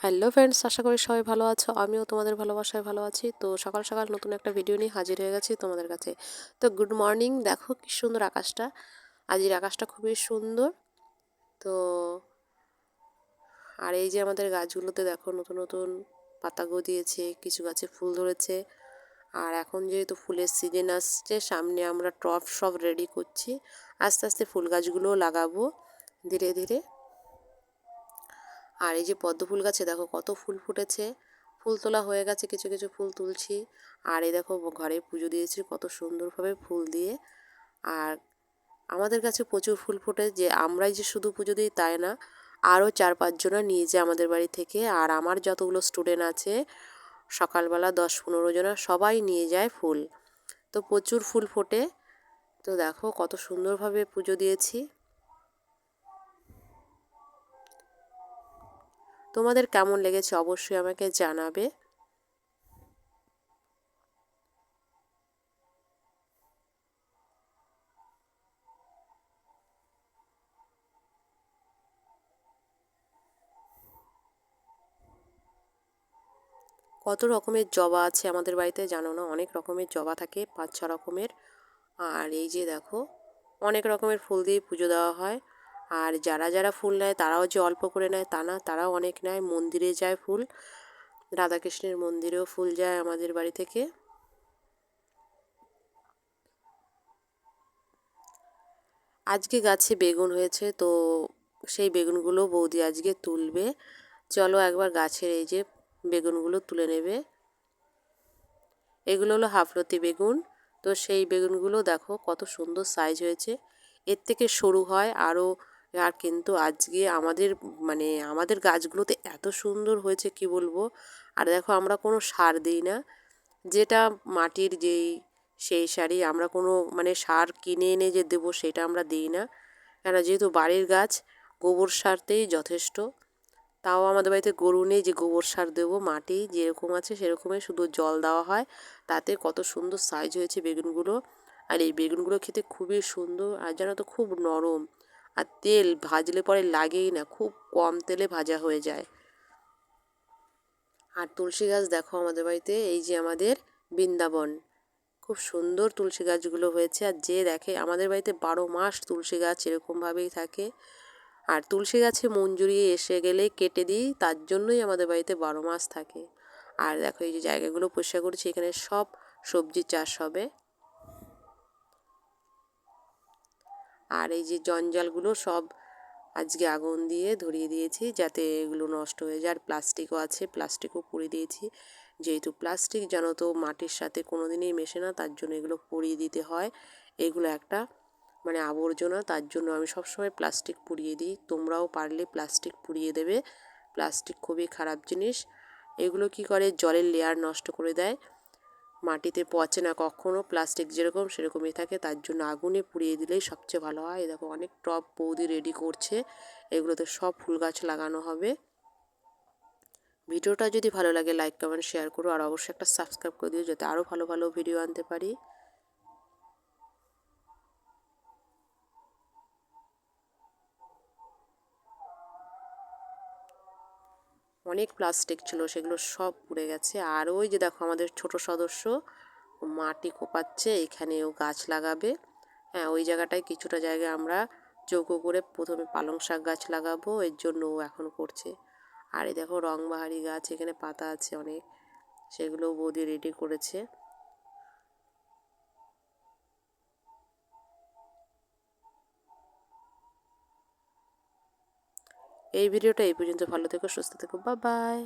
Hello friends, আশা করি সবাই ভালো আছো। আমিও তোমাদের ভালোবাসায় ভালো আছি। তো সকাল সকাল নতুন একটা ভিডিও নিয়ে হাজির হয়ে গেছি তোমাদের কাছে। তো গুড মর্নিং দেখো কি সুন্দর আকাশটা। আজকের আকাশটা খুবই সুন্দর। তো আর এই যে আমাদের গাছগুলোতে দেখো নতুন নতুন পাতা দিয়েছে কিছু গাছে ফুল ধরেছে। আর এখন যেহেতু ফুলের সিজন আসছে, সামনে আমরা টপ সব রেডি করছি। আস্তে আস্তে ফুল গাছগুলোও লাগাবো ধীরে ধীরে। আর এই যে পদ্ম ফুল গাছে দেখো কত ফুল ফুটেছে। ফুল তোলা হয়ে গেছে, কিছু কিছু ফুল তুলছি। আর এই দেখো ঘরে পুজো দিয়েছি কত সুন্দরভাবে ফুল দিয়ে। আর আমাদের কাছে প্রচুর ফুল ফোটে, যে আমরাই যে শুধু পুজো দিই তাই না। আরও চার পাঁচজনা নিয়ে যায় আমাদের বাড়ি থেকে। আর আমার যতগুলো স্টুডেন্ট আছে, সকালবেলা দশ পনেরো জনা সবাই নিয়ে যায় ফুল। তো প্রচুর ফুল ফোটে। তো দেখো কত সুন্দরভাবে পুজো দিয়েছি। তোমাদের কেমন লেগেছে অবশ্যই আমাকে জানাবে। কত রকমের জবা আছে আমাদের বাড়িতে জানো না? অনেক রকমের জবা থাকে, পাঁচ ছ রকমের। আর এই যে দেখো, অনেক রকমের ফুল দিয়ে পুজো দেওয়া হয়। আর যারা যারা ফুল নেয় তারাও যে অল্প করে নেয় তা না, তারাও অনেক নেয়। মন্দিরে যায় ফুল, রাধাকৃষ্ণের মন্দিরেও ফুল যায় আমাদের বাড়ি থেকে। আজকে গাছে বেগুন হয়েছে, তো সেই বেগুনগুলো বৌদি আজকে তুলবে। চলো একবার গাছের এই যে বেগুনগুলো তুলে নেবে। এগুলো হলো হাফলতি বেগুন, তো সেই বেগুনগুলো দেখো কত সুন্দর সাইজ হয়েছে। এর থেকে সরু হয়, আরও আর কিন্তু আজকে আমাদের মানে আমাদের গাছগুলোতে এত সুন্দর হয়েছে কি বলব? আর দেখো আমরা কোনো সার দিই না। যেটা মাটির যেই, সেই সারই আমরা কোনো মানে সার কিনে এনে যে দেবো সেটা আমরা দিই না। কেন যেহেতু বাড়ির গাছ, গোবর সারতেই যথেষ্ট। তাও আমাদের বাড়িতে গরু নেই যে গোবর সার দেবো, মাটি যেরকম আছে সেরকমই শুধু জল দেওয়া হয়। তাতে কত সুন্দর সাইজ হয়েছে বেগুনগুলো। আর এই বেগুনগুলো খেতে খুবই সুন্দর, আর যেন তো খুব নরম। আর তেল ভাজলে পরে লাগেই না, খুব কম তেলে ভাজা হয়ে যায়। আর তুলসী গাছ দেখো আমাদের বাড়িতে, এই যে আমাদের বৃন্দাবন। খুব সুন্দর তুলসী গাছগুলো হয়েছে আর যে দেখে, আমাদের বাড়িতে বারো মাস তুলসী গাছ এরকমভাবেই থাকে। আর তুলসী গাছে মঞ্জুরি এসে গেলে কেটে দিই, তার জন্যই আমাদের বাড়িতে বারো মাস থাকে। আর দেখো এই যে জায়গাগুলো পরিষ্কার করছি, এখানে সব সবজি চাষ হবে। আর এই যে জঞ্জালগুলো সব আজকে আগুন দিয়ে ধরিয়ে দিয়েছি যাতে এগুলো নষ্ট হয়ে যায়। আর প্লাস্টিকও আছে, প্লাস্টিকও পুড়িয়ে দিয়েছি। যেহেতু প্লাস্টিক যেন তো মাটির সাথে কোনো দিনই মেশে না, তার জন্য এগুলো পুড়িয়ে দিতে হয়। এগুলো একটা মানে আবর্জনা, তার জন্য আমি সবসময় প্লাস্টিক পুড়িয়ে দিই। তোমরাও পারলে প্লাস্টিক পুড়িয়ে দেবে। প্লাস্টিক খুবই খারাপ জিনিস। এগুলো কি করে? জলের লেয়ার নষ্ট করে দেয়। মাটিতে পচে না কখনও প্লাস্টিক যেরকম সেরকমই থাকে, তার জন্য আগুনে পুড়িয়ে দিলেই সবচেয়ে ভালো হয়। দেখো, অনেক টপ বৌদি রেডি করছে, এগুলোতে সব ফুল গাছ লাগানো হবে। ভিডিওটা যদি ভালো লাগে লাইক কমেন্ট শেয়ার করো, আর অবশ্যই একটা সাবস্ক্রাইব করে দিও, যাতে আরও ভালো ভালো ভিডিও আনতে পারি। অনেক প্লাস্টিক ছিল, সেগুলো সব পুড়ে গেছে। আর ওই যে দেখো আমাদের ছোট সদস্য মাটি কোপাচ্ছে, এখানে ও গাছ লাগাবে। হ্যাঁ ওই জায়গাটায় কিছুটা জায়গায় আমরা চৌকো করে প্রথমে পালং শাক গাছ লাগাবো, এর জন্য ও এখন করছে। আর এই দেখো রংবাহারি গাছ, এখানে পাতা আছে অনেক, সেগুলো বৌদি রেডি করেছে। এই ভিডিওটা এই পর্যন্ত। ভালো থেকো সুস্থ থেকো। বা বাই